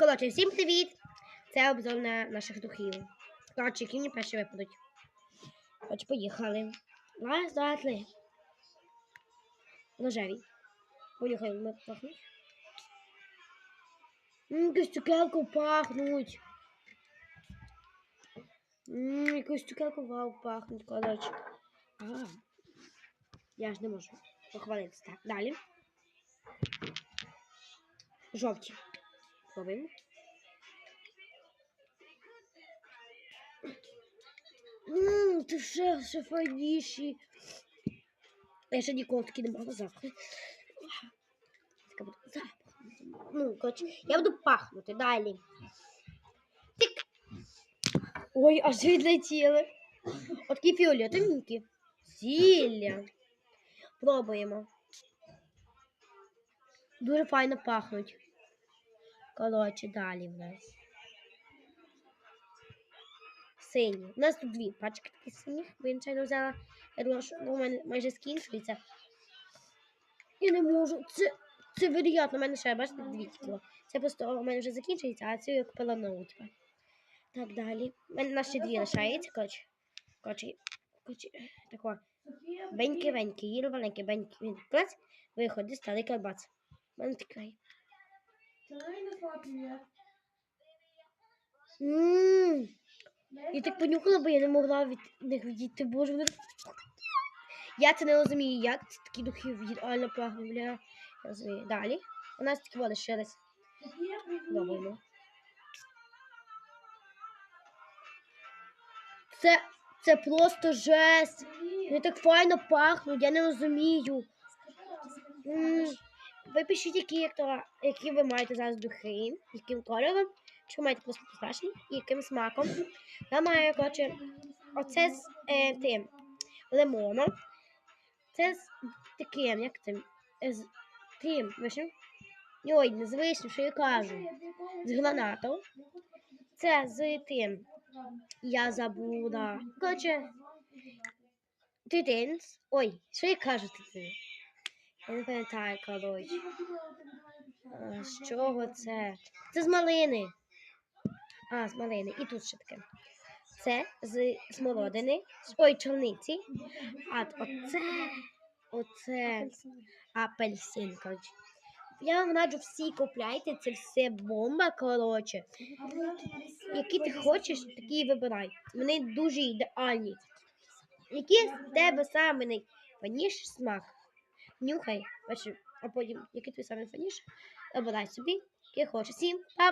Коротше, всім привіт! Це обзор на наших духів. Коротше, які мені перші випадуть. Коротше, поїхали. Раз, два, три. Рожеві. Поїхали, ми пахнуть. Ммм, якусь цукерку пахнуть. Ммм, якусь цукерку вау пахнуть, коротше. А, я ж не можу похвалитися. Так, далі. Жовті. Пробуємо. Ммм, це ще, ще файніші. Я ще ніколи такі не мала запахи. Запах. Ну, коротше, я буду пахнути далі. Тик. Ой, аж відлетіли. Отакі фіолетовенькі. Зілля. Пробуємо. Дуже файно пахнуть. Коротше, далі в нас. Сині. У нас тут дві пачки таких синіх, бо я нечайно взяла. Я думала, що у мене майже скінчується. Я не можу. Це, це вероятно, у мене ще, бачите, дві тіло. Це просто у мене вже закінчується, а це я купила нову тепер. Так, далі. У мене ще дві лишається, коротше. Коротше, коротше, тако. Беньки, веньки, їли маленькі, беньки, він клас, виходить, старий карбац. У мене такий. Ммм. Я так понюхала, бо я не могла від них відійти. Боже, вони... Я це не розумію, як це такі духи реально пахнуть, бля. Розумію. Далі. У нас такі води ще раз. Пробуємо. Це, це просто жесть. Вони так файно пахнуть, я не розумію. М, Ви пишіть, які, які ви маєте зараз духи, яким кольором, що маєте просто яким смаком. Я маю, коротше, оце з е, тим лимоном. Це з таким, як тим, е, з тим, вишнем. Ой, не з вишнем, що я кажу. З гранатом. Це з тим. Я забула. Коротше, титинс. Ой, що я кажу титин? Не пам'ятаю, коротше. З чого це? Це з малини. А, з малини. І тут ще таке. Це з смородини. з- Ой, чорниці. А оце. Оце апельсин, коротше. Я вам раджу всі купляйте, це все бомба, коротше. Які ти хочеш, такі вибирай. Вони дуже ідеальні. Який в тебе саме найфаніший смак? Нюхай, а потім, який твій саме фаніш, обирай собі, який хочеш. Всім па!